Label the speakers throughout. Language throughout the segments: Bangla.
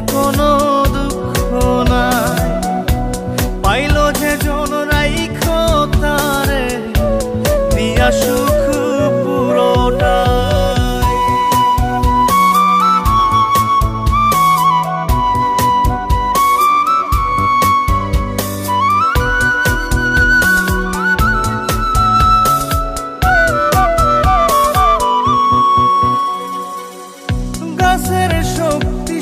Speaker 1: কোনো দুঃখ নাই। পাইল যে জন রাইখ দিয়া সুখ পুরোটাই। গাছের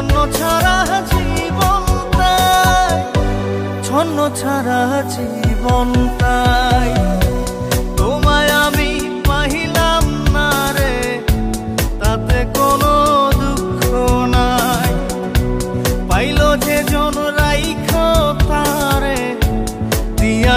Speaker 1: ছন্ন ছাড়া জীবন তাই, ছন্ন ছাড়া জীবন তাই। তোমায় আমি পাহিলাম না রে, তাতে কোনো দুঃখ নাই। পাইল যে জন রাইখ তারে, দিয়া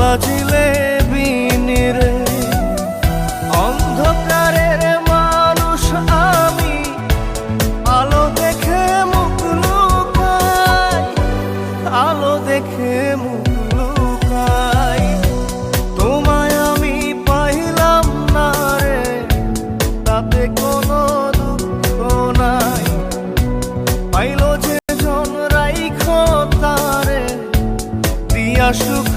Speaker 1: বাজিলে বিনিরে অন্ধকারের মানুষ আমি, আলো দেখে মুখ লুকাই, আলো দেখে মুখ লুকাই। তোমায় আমি পাইলাম না রে, তাতে কোনো দুঃখ নাই। পাইল যে জন রাইখ তারে, দিয়া সুখ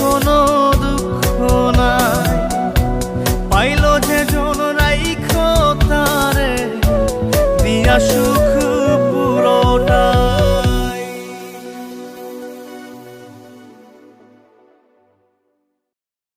Speaker 1: কোনো দুঃখ নাই। পাইল যে জন রাইখ তারে দিয়া সুখ